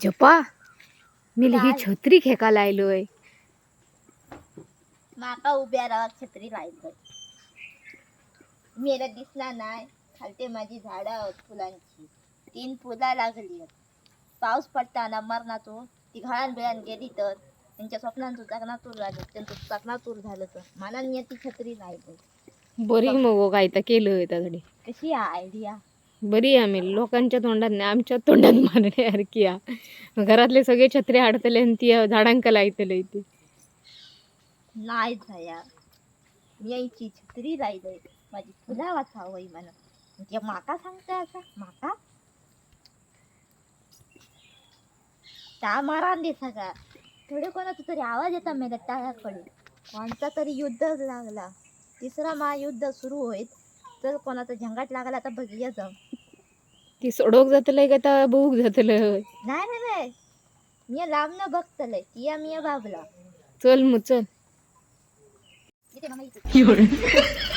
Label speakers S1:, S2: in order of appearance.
S1: जपा. मी ही छत्री खेका लायलोय.
S2: माका उभ्या राहा छत्री लायत मेला दिसला नाही खालते माझी झाडं आहेत फुलांची. तीन फुला लागली. पाऊस पडताना मरणाचो ती घाळान बिळान गेली तर त्यांच्या स्वप्नांतून जगनातूर झालं त्यांचं जगनातूर झालं तर मला ती छत्री लायत
S1: बरी मग काय तर केलं त्यासाठी
S2: कशी आयडिया?
S1: बरी आम्ही. लोकांच्या तोंडात नाही आमच्या तोंडात मारण्यासारखी या. घरातले सगळे छत्री हाडतले आणि ती झाडांक लायतले ती
S2: नाही झाया यायची छत्री लायलंय माझी फुला वाचावं मला. म्हणजे माका सांगताय आता? माका? त्या मारान दे सगळा थोडे कोणाचा तरी आवाज येता मेला टाळ्याकडे. कोणता तरी युद्ध लागला. तिसरा महायुद्ध सुरू होईल. तर कोणाचा झंगाट लागला तर बघूया जाऊ
S1: ती सोडोक जातलंय का तर बुक जातलंय
S2: नाही नाही नाही. मी लांबनं बघतलंय. तिया मी बाबला
S1: चल मग चल.
S2: इथे मामा इथे.